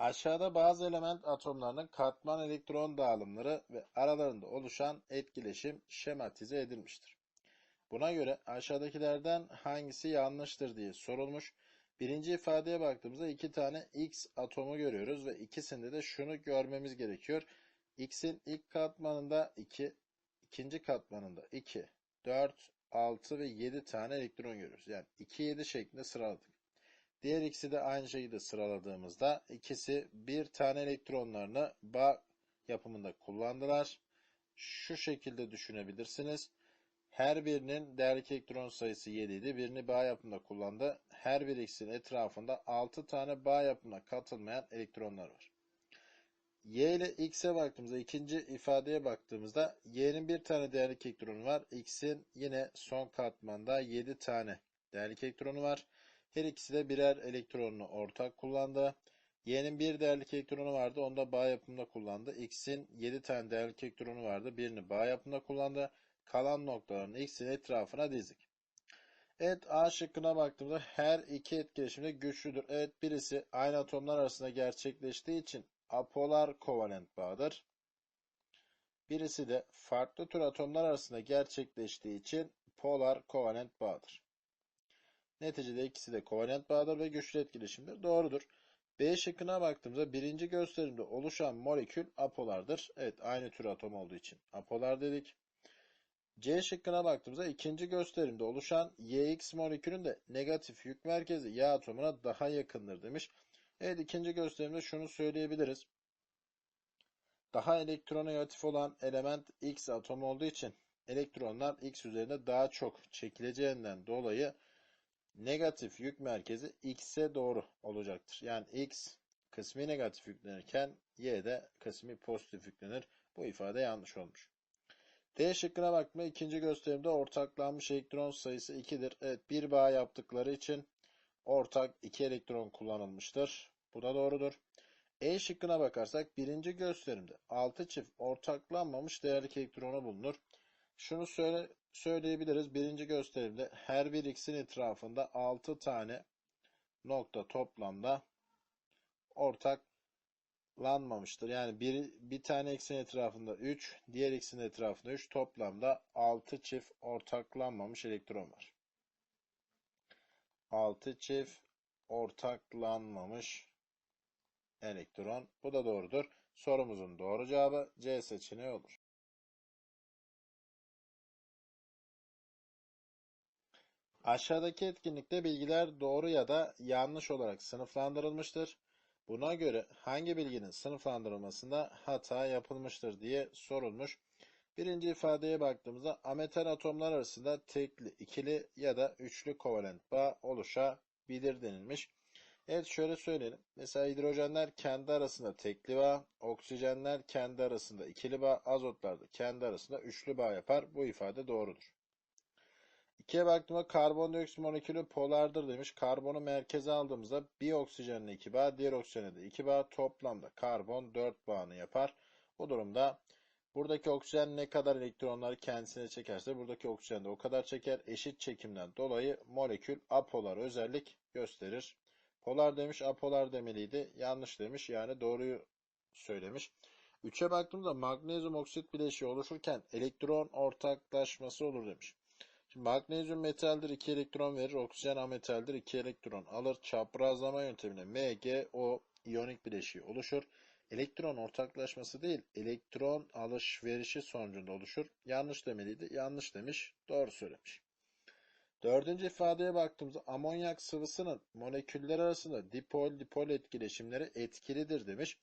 Aşağıda bazı element atomlarının katman elektron dağılımları ve aralarında oluşan etkileşim şematize edilmiştir. Buna göre aşağıdakilerden hangisi yanlıştır diye sorulmuş. Birinci ifadeye baktığımızda iki tane X atomu görüyoruz ve ikisinde de şunu görmemiz gerekiyor. X'in ilk katmanında 2, ikinci katmanında 2, 4, 6 ve 7 tane elektron görüyoruz. Yani 2, 7 şeklinde sıraladık. Diğer ikisi de aynı şekilde sıraladığımızda ikisi bir tane elektronlarını bağ yapımında kullandılar. Şu şekilde düşünebilirsiniz. Her birinin değerli elektron sayısı 7 idi. Birini bağ yapımında kullandı. Her bir x'in etrafında 6 tane bağ yapımına katılmayan elektronlar var. Y ile x'e baktığımızda ikinci ifadeye baktığımızda y'nin bir tane değerli elektronu var. x'in yine son katmanda 7 tane değerli elektronu var. Her ikisi de birer elektronunu ortak kullandı. Y'nin bir değerli elektronu vardı. Onu da bağ yapımında kullandı. X'in 7 tane değerli elektronu vardı. Birini bağ yapımında kullandı. Kalan noktalarını X'in etrafına dizdik. Evet A şıkkına baktığımda her iki etkileşimde güçlüdür. Evet birisi aynı atomlar arasında gerçekleştiği için apolar kovalent bağdır. Birisi de farklı tür atomlar arasında gerçekleştiği için polar kovalent bağdır. Neticede ikisi de kovalent bağdır ve güçlü etkileşimdir. Doğrudur. B şıkkına baktığımızda birinci gösterimde oluşan molekül apolardır. Evet aynı tür atom olduğu için apolar dedik. C şıkkına baktığımızda ikinci gösterimde oluşan YX molekülün de negatif yük merkezi Y atomuna daha yakındır demiş. Evet ikinci gösterimde şunu söyleyebiliriz. Daha elektronegatif olan element X atomu olduğu için elektronlar X üzerinde daha çok çekileceğinden dolayı negatif yük merkezi X'e doğru olacaktır. Yani X kısmi negatif yüklenirken Y de kısmi pozitif yüklenir. Bu ifade yanlış olmuş. D şıkkına bakma ikinci gösterimde ortaklanmış elektron sayısı 2'dir. Evet bir bağ yaptıkları için ortak 2 elektron kullanılmıştır. Bu da doğrudur. E şıkkına bakarsak birinci gösterimde 6 çift ortaklanmamış değerli elektronu bulunur. Şunu söyle, söyleyebiliriz. Birinci gösterimde her bir x'in etrafında 6 tane nokta toplamda ortaklanmamıştır. Yani bir, bir tane x'in etrafında 3, diğer x'in etrafında 3 toplamda 6 çift ortaklanmamış elektron var. 6 çift ortaklanmamış elektron. Bu da doğrudur. Sorumuzun doğru cevabı C seçeneği olur. Aşağıdaki etkinlikte bilgiler doğru ya da yanlış olarak sınıflandırılmıştır. Buna göre hangi bilginin sınıflandırılmasında hata yapılmıştır diye sorulmuş. Birinci ifadeye baktığımızda ametal atomlar arasında tekli, ikili ya da üçlü kovalent bağ oluşabilir denilmiş. Evet şöyle söyleyelim. Mesela hidrojenler kendi arasında tekli bağ, oksijenler kendi arasında ikili bağ, azotlar da kendi arasında üçlü bağ yapar. Bu ifade doğrudur. İkiye baktığımda karbondioksit molekülü polardır demiş. Karbonu merkeze aldığımızda bir oksijenle iki bağ, diğer oksijenle de iki bağ toplamda karbon 4 bağını yapar. Bu durumda buradaki oksijen ne kadar elektronları kendisine çekerse buradaki oksijen de o kadar çeker. Eşit çekimden dolayı molekül apolar özellik gösterir. Polar demiş, apolar demeliydi. Yanlış demiş. Yani doğruyu söylemiş. 3'e baktığımızda magnezyum oksit bileşiği oluşurken elektron ortaklaşması olur demiş. Şimdi magnezyum metaldir 2 elektron verir. Oksijen ametaldir 2 elektron alır. Çaprazlama yöntemine MgO iyonik bileşiği oluşur. Elektron ortaklaşması değil, elektron alışverişi sonucunda oluşur. Yanlış demeliydi. Yanlış demiş. Doğru söylemiş. Dördüncü ifadeye baktığımızda amonyak sıvısının moleküller arasında dipol-dipol etkileşimleri etkilidir demiş.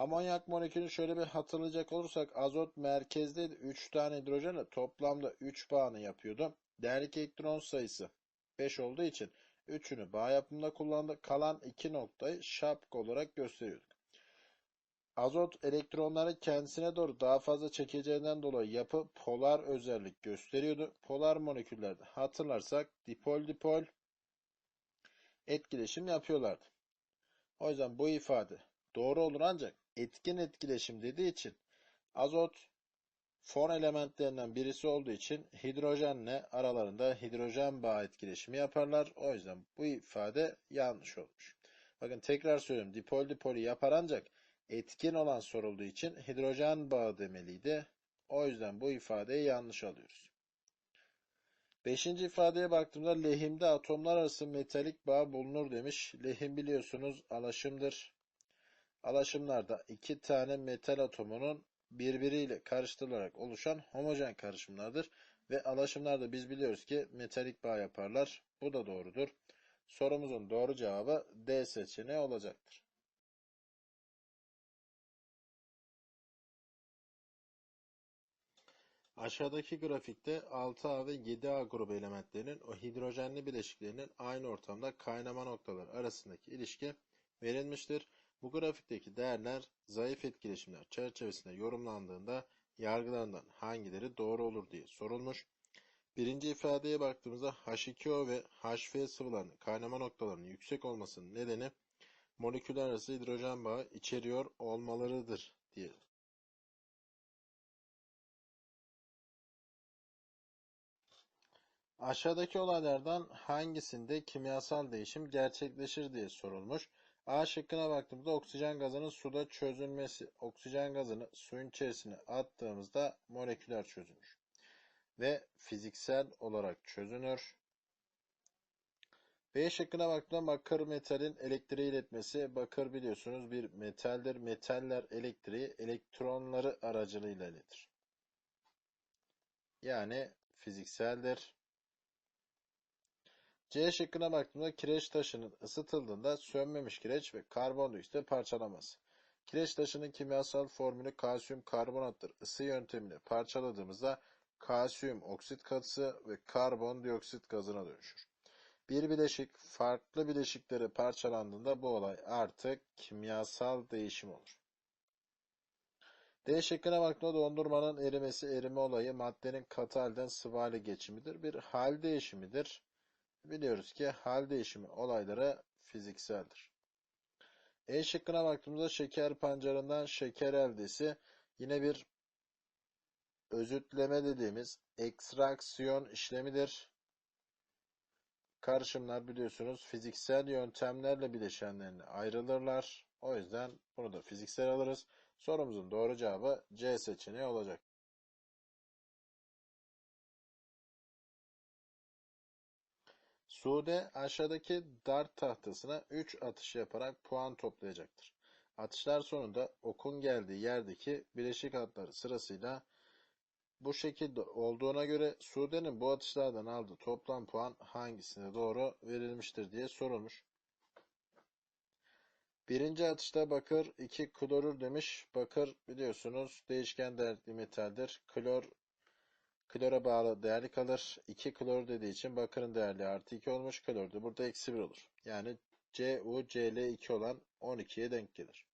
Amonyak molekülü şöyle bir hatırlayacak olursak azot merkezdeydi. 3 tane hidrojenle toplamda 3 bağını yapıyordu. Değerli elektron sayısı 5 olduğu için 3'ünü bağ yapımında kullandı. Kalan 2 noktayı şapka olarak gösteriyorduk. Azot elektronları kendisine doğru daha fazla çekeceğinden dolayı yapı polar özellik gösteriyordu. Polar moleküllerde hatırlarsak dipol dipol etkileşim yapıyorlardı. O yüzden bu ifade doğru olur ancak etkin etkileşim dediği için azot fon elementlerinden birisi olduğu için hidrojenle aralarında hidrojen bağ etkileşimi yaparlar. O yüzden bu ifade yanlış olmuş. Bakın tekrar söylüyorum. Dipol dipolü yapar ancak etkin olan sorulduğu için hidrojen bağı demeliydi. O yüzden bu ifadeyi yanlış alıyoruz. Beşinci ifadeye baktığımda lehimde atomlar arası metalik bağ bulunur demiş. Lehim biliyorsunuz alaşımdır. Alaşımlarda iki tane metal atomunun birbiriyle karıştırılarak oluşan homojen karışımlardır. Ve alaşımlarda biz biliyoruz ki metalik bağ yaparlar. Bu da doğrudur. Sorumuzun doğru cevabı D seçeneği olacaktır. Aşağıdaki grafikte 6A ve 7A grubu elementlerinin o hidrojenli bileşiklerinin aynı ortamda kaynama noktaları arasındaki ilişki verilmiştir. Bu grafikteki değerler zayıf etkileşimler çerçevesinde yorumlandığında yargılarından hangileri doğru olur diye sorulmuş. Birinci ifadeye baktığımızda H2O ve HF sıvılarının kaynama noktalarının yüksek olmasının nedeni moleküller arası hidrojen bağı içeriyor olmalarıdır diye Aşağıdaki olaylardan hangisinde kimyasal değişim gerçekleşir diye sorulmuş. A şıkkına baktığımızda oksijen gazının suda çözülmesi. Oksijen gazını suyun içerisine attığımızda moleküler çözünür. Ve fiziksel olarak çözünür. B şıkkına baktığımda bakır metalin elektriği iletmesi. Bakır biliyorsunuz bir metaldir. Metaller elektriği elektronları aracılığıyla iletir. Yani fizikseldir. C şıkkına baktığımda kireç taşının ısıtıldığında sönmemiş kireç ve karbondioksitte parçalaması. Kireç taşının kimyasal formülü kalsiyum karbonattır. Isı yöntemiyle parçaladığımızda kalsiyum oksit katısı ve karbondioksit gazına dönüşür. Bir bileşik farklı bileşiklere parçalandığında bu olay artık kimyasal değişim olur. D şıkkına baktığımda dondurmanın erimesi erime olayı maddenin katı halden sıvı hale geçimidir. Bir hal değişimidir. Biliyoruz ki hal değişimi olayları fizikseldir. E şıkkına baktığımızda şeker pancarından şeker eldesi yine bir özütleme dediğimiz ekstraksiyon işlemidir. Karışımlar biliyorsunuz fiziksel yöntemlerle bileşenlerine ayrılırlar. O yüzden bunu da fiziksel alırız. Sorumuzun doğru cevabı C seçeneği olacak. Sude aşağıdaki dart tahtasına 3 atış yaparak puan toplayacaktır. Atışlar sonunda okun geldiği yerdeki bileşik hatları sırasıyla bu şekilde olduğuna göre Sude'nin bu atışlardan aldığı toplam puan hangisine doğru verilmiştir diye sorulmuş. Birinci atışta bakır 2 klorür demiş. Bakır biliyorsunuz değişken değerli metaldir. Klor klora bağlı değerli kalır. 2 klor dediği için bakırın değerli artı 2 olmuş. Klor da burada eksi 1 olur. Yani CuCl2 olan 12'ye denk gelir.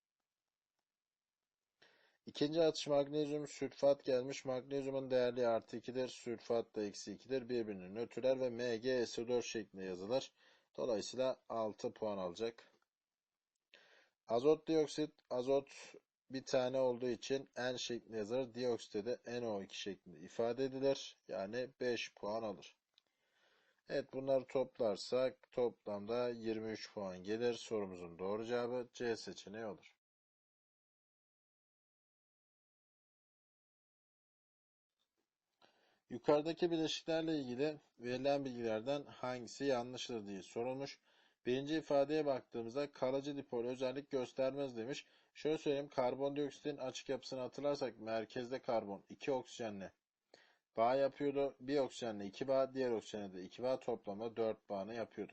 İkinci atış magnezyum sülfat gelmiş. Magnezyumun değerli artı 2'dir. Sülfat da eksi 2'dir. Birbirini nötrler ve MgSO4 şeklinde yazılır. Dolayısıyla 6 puan alacak. Azot dioksit, azot bir tane olduğu için N şeklinde yazılır. Dioksite de NO2 şeklinde ifade edilir. Yani 5 puan alır. Evet bunları toplarsak toplamda 23 puan gelir. Sorumuzun doğru cevabı C seçeneği olur. Yukarıdaki bileşiklerle ilgili verilen bilgilerden hangisi yanlıştır diye sorulmuş. Birinci ifadeye baktığımızda kalıcı dipol özellik göstermez demiş. Şöyle söyleyeyim karbondioksitin açık yapısını hatırlarsak merkezde karbon 2 oksijenle bağ yapıyordu. Bir oksijenle 2 bağ, diğer oksijenle de 2 bağ toplamda 4 bağını yapıyordu.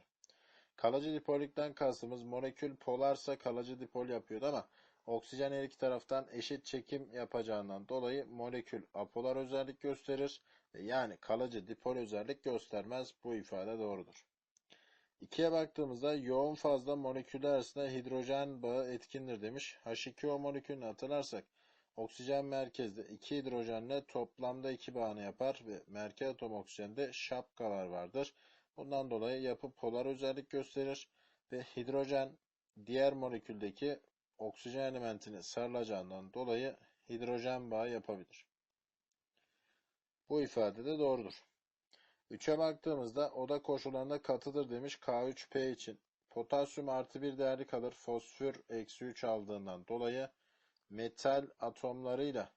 Kalıcı dipollikten kastımız molekül polarsa kalıcı dipol yapıyordu ama oksijen her iki taraftan eşit çekim yapacağından dolayı molekül apolar özellik gösterir yani kalıcı dipol özellik göstermez. Bu ifade doğrudur. 2'ye baktığımızda yoğun fazla moleküller arasında hidrojen bağı etkindir demiş. H2O molekülünü hatırlarsak oksijen merkezde 2 hidrojenle toplamda 2 bağını yapar ve merkez atom oksijende şapkalar vardır. Bundan dolayı yapı polar özellik gösterir ve hidrojen diğer moleküldeki oksijen elementine sarılacağından dolayı hidrojen bağı yapabilir. Bu ifade de doğrudur. 3'e baktığımızda oda koşullarında katıdır demiş K3P için. Potasyum artı bir değerli kalır. Fosfor eksi 3 aldığından dolayı metal atomlarıyla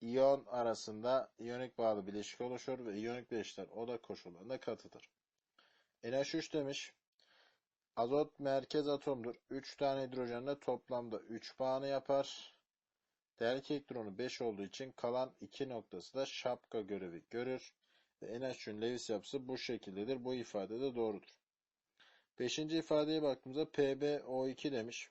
iyon arasında iyonik bağlı bileşik oluşur ve iyonik bileşikler oda koşullarına katıdır. NH3 demiş. Azot merkez atomdur. 3 tane hidrojenle toplamda 3 bağını yapar. Değerlik elektronu 5 olduğu için kalan 2 noktası da şapka görevi görür. Ve NH3'ün Lewis yapısı bu şekildedir. Bu ifade de doğrudur. Beşinci ifadeye baktığımızda PbO2 demiş.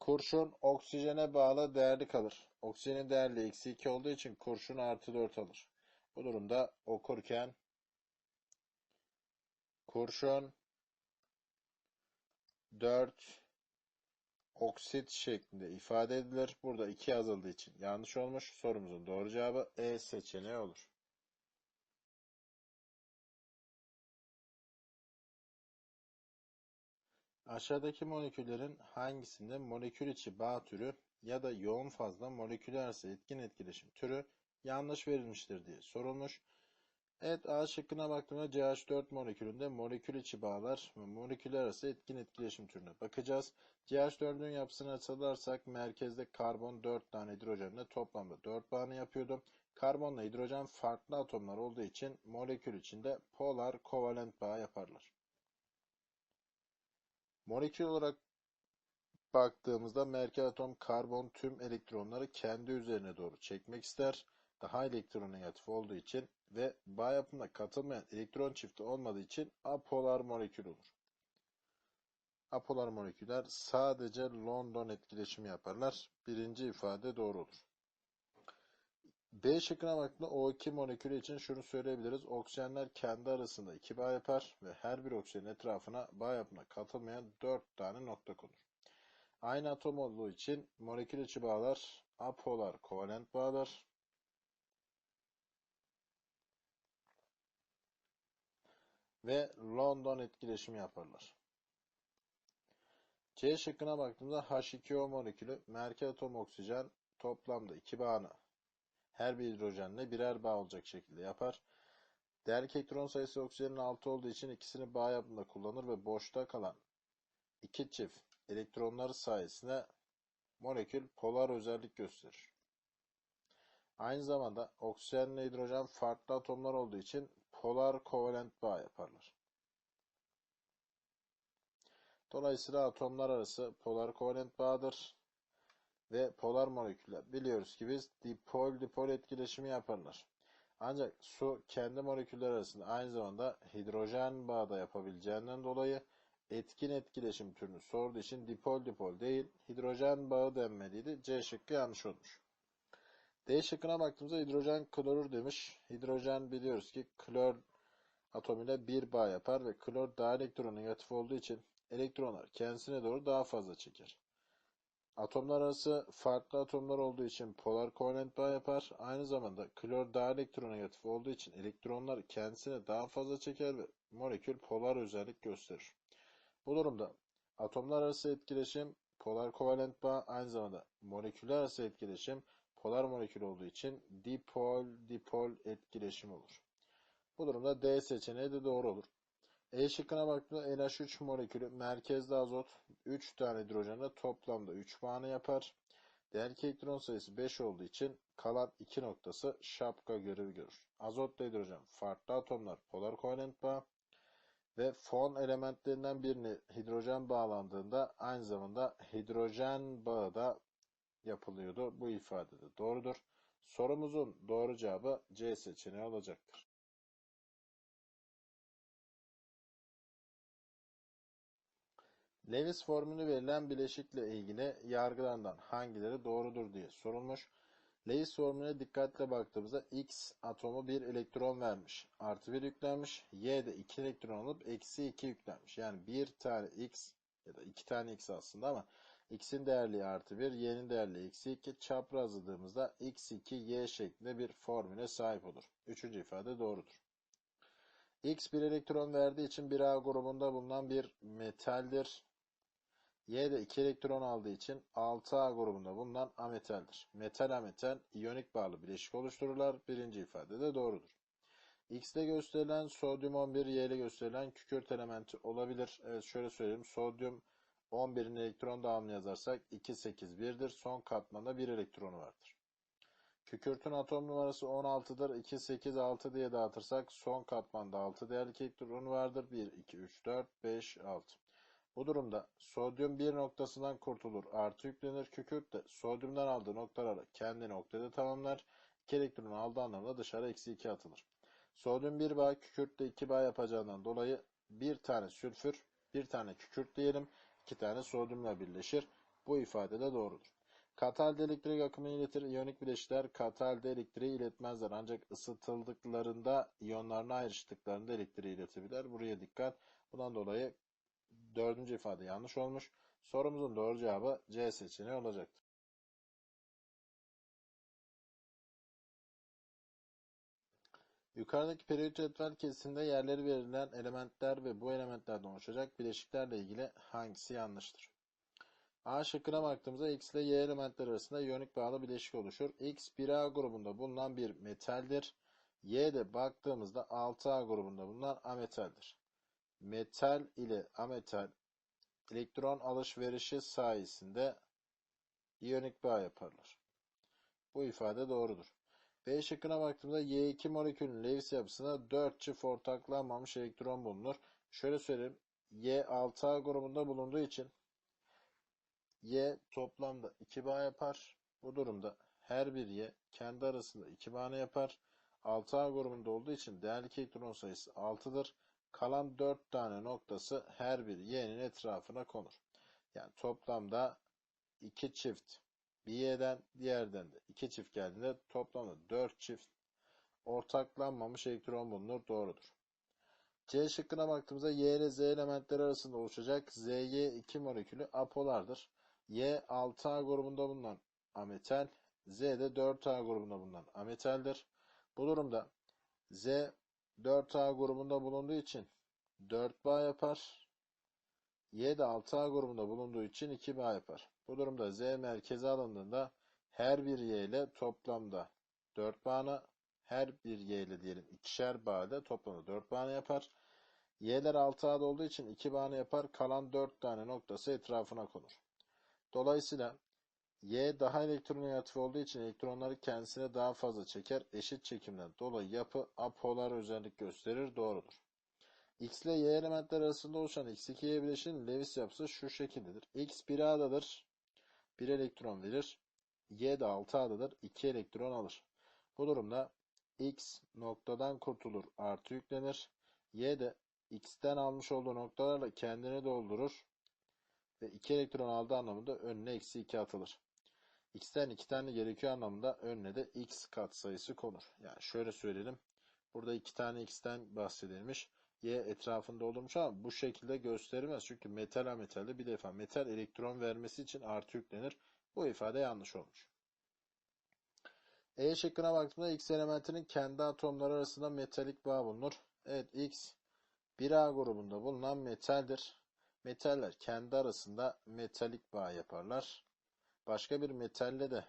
Kurşun oksijene bağlı değerli kalır. Oksijenin değerli eksi 2 olduğu için kurşun artı 4 alır. Bu durumda okurken kurşun 4 oksit şeklinde ifade edilir. Burada 2 yazıldığı için yanlış olmuş. Sorumuzun doğru cevabı E seçeneği olur. Aşağıdaki moleküllerin hangisinde molekül içi bağ türü ya da yoğun fazla moleküler arası etkin etkileşim türü yanlış verilmiştir diye sorulmuş. Evet A şıkkına baktığımda CH4 molekülünde molekül içi bağlar ve moleküler arası etkin etkileşim türüne bakacağız. CH4'ün yapısını hatırlarsak merkezde karbon 4 tane hidrojenle toplamda 4 bağını yapıyordu. Karbonla hidrojen farklı atomlar olduğu için molekül içinde polar kovalent bağ yaparlar. Molekül olarak baktığımızda merkez atom karbon tüm elektronları kendi üzerine doğru çekmek ister. Daha elektronegatif olduğu için ve bağ yapımına katılmayan elektron çifti olmadığı için apolar molekül olur. Apolar moleküller sadece London etkileşimi yaparlar. Birinci ifade doğru olur. B şıkkına baktığında O2 molekülü için şunu söyleyebiliriz. Oksijenler kendi arasında iki bağ yapar ve her bir oksijenin etrafına bağ yapımına katılmayan 4 tane nokta konur. Aynı atom olduğu için molekül içi bağlar apolar kovalent bağlar. Ve London etkileşimi yaparlar. C şıkkına baktığımızda H2O molekülü merkez atom oksijen toplamda iki bağını her bir hidrojenle birer bağ olacak şekilde yapar. Değerlik elektron sayısı oksijenin 6 olduğu için ikisini bağ yapımında kullanır ve boşta kalan iki çift elektronları sayesinde molekül polar özellik gösterir. Aynı zamanda oksijenle hidrojen farklı atomlar olduğu için polar kovalent bağ yaparlar. Dolayısıyla atomlar arası polar kovalent bağdır ve polar moleküller. Biliyoruz ki biz dipol dipol etkileşimi yaparlar. Ancak su kendi moleküller arasında aynı zamanda hidrojen bağı da yapabileceğinden dolayı etkin etkileşim türünü sorduğu için dipol dipol değil hidrojen bağı denmeliydi. C şıkkı yanlış olmuş. D şıkkına baktığımızda hidrojen klorür demiş. Hidrojen biliyoruz ki klor atomuyla bir bağ yapar ve klor daha elektronegatif olduğu için elektronlar kendisine doğru daha fazla çeker. Atomlar arası farklı atomlar olduğu için polar kovalent bağ yapar. Aynı zamanda klor daha elektronegatif olduğu için elektronlar kendisine daha fazla çeker ve molekül polar özellik gösterir. Bu durumda atomlar arası etkileşim polar kovalent bağ aynı zamanda moleküller arası etkileşim polar molekül olduğu için dipol dipol etkileşim olur. Bu durumda D seçeneği de doğru olur. E şıkkına baktığımda NH3 molekülü merkezde azot 3 tane hidrojenle toplamda 3 bağını yapar. Değerli elektron sayısı 5 olduğu için kalan 2 noktası şapka görevi görür. Azot ve hidrojen farklı atomlar polar kovalent bağ ve fon elementlerinden birini hidrojen bağlandığında aynı zamanda hidrojen bağı da yapılıyordu. Bu ifade de doğrudur. Sorumuzun doğru cevabı C seçeneği olacaktır. Lewis formülü verilen bileşikle ilgili yargılarından hangileri doğrudur diye sorulmuş. Lewis formülüne dikkatle baktığımızda X atomu bir elektron vermiş. Artı 1 yüklenmiş. Y de 2 elektron alıp eksi 2 yüklenmiş. Yani bir tane X ya da 2 tane X aslında ama X'in değerliği artı 1, Y'nin değerliği eksi 2 çaprazladığımızda X2, Y şeklinde bir formüle sahip olur. Üçüncü ifade doğrudur. X bir elektron verdiği için bir A grubunda bulunan bir metaldir. Y de 2 elektron aldığı için 6A grubunda bulunan ametaldir. Metal ametal iyonik bağlı bileşik oluştururlar. Birinci ifade de doğrudur. X ile gösterilen sodyum 11, Y ile gösterilen kükürt elementi olabilir. Evet şöyle söyleyeyim. Sodyum 11'in elektron dağılımını yazarsak 2, 8, 1'dir. Son katmanda 1 elektronu vardır. Kükürtün atom numarası 16'dır. 2, 8, 6 diye dağıtırsak son katmanda 6 değerli elektronu vardır. 1, 2, 3, 4, 5, 6. Bu durumda sodyum bir noktasından kurtulur. Artı yüklenir. Kükürt de sodyumdan aldığı noktaları kendi noktada tamamlar. 2 elektron aldığı anlamda dışarı eksi 2 atılır. Sodyum 1 bağ kükürtle 2 bağ yapacağından dolayı bir tane sülfür, bir tane kükürt diyelim, iki tane sodyumla birleşir. Bu ifade de doğrudur. Katı halde elektrik akımını iletir. İyonik bileşikler katı halde elektriği iletmezler. Ancak ısıtıldıklarında iyonlarına ayrıştıklarında elektriği iletebilir. Buraya dikkat. Bundan dolayı dördüncü ifade yanlış olmuş. Sorumuzun doğru cevabı C seçeneği olacaktır. Yukarıdaki periyot cetvel kesinde yerleri verilen elementler ve bu elementlerden oluşacak bileşiklerle ilgili hangisi yanlıştır? A şıkkına baktığımızda X ile Y elementleri arasında iyonik bağlı bileşik oluşur. X 1A grubunda bulunan bir metaldir. Y de baktığımızda 6A grubunda bulunan ametaldir. Metal ile ametal elektron alışverişi sayesinde iyonik bağ yaparlar. Bu ifade doğrudur. B şıkkına baktığımızda Y2 molekülünün Lewis yapısında 4 çift ortaklanmamış elektron bulunur. Şöyle söyleyeyim. Y 6A grubunda bulunduğu için Y toplamda 2 bağ yapar. Bu durumda her bir Y kendi arasında 2 bağını yapar. 6A grubunda olduğu için değerli elektron sayısı 6'dır. Kalan 4 tane noktası her bir Y'nin etrafına konur. Yani toplamda 2 çift bir Y'den diğerden de 2 çift geldiğinde toplamda 4 çift ortaklanmamış elektron bulunur. Doğrudur. C şıkkına baktığımızda Y ile Z elementleri arasında oluşacak ZY2 molekülü apolardır. Y 6A grubunda bulunan ametal, Z de 4A grubunda bulunan ametaldir. Bu durumda Z 4A grubunda bulunduğu için 4 bağ yapar. Y de 6A grubunda bulunduğu için 2 bağ yapar. Bu durumda Z merkeze alındığında her bir Y ile toplamda 4 bağını, her bir Y ile diyelim ikişer bağda toplamda 4 bağını yapar. Y'ler 6A'da olduğu için 2 bağını yapar. Kalan 4 tane noktası etrafına konur. Dolayısıyla Y daha elektronegatif olduğu için elektronları kendisine daha fazla çeker. Eşit çekimden dolayı yapı apolar özellik gösterir. Doğrudur. X ile Y elementler arasında oluşan X2Y bileşinin Lewis yapısı şu şekildedir. X 1A'dadır. 1 elektron verir. Y de 6A'dadır. 2 elektron alır. Bu durumda X noktadan kurtulur. Artı yüklenir. Y de X'ten almış olduğu noktalarla kendini doldurur. Ve 2 elektron aldığı anlamında önüne eksi 2 atılır. X'ten 2 tane gerekiyor anlamında önüne de X katsayısı konur. Yani şöyle söyleyelim. Burada 2 tane X'ten bahsedilmiş. Y etrafında olurmuş ama bu şekilde gösterilmez. Çünkü metal ametalde bir defa metal elektron vermesi için artı yüklenir. Bu ifade yanlış olmuş. E şıkkına baktığımda X elementinin kendi atomları arasında metalik bağ bulunur. Evet X 1A grubunda bulunan metaldir. Metaller kendi arasında metalik bağ yaparlar. Başka bir metalle de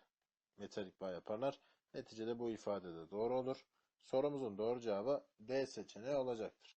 metalik bağ yaparlar. Neticede bu ifade de doğru olur. Sorumuzun doğru cevabı D seçeneği olacaktır.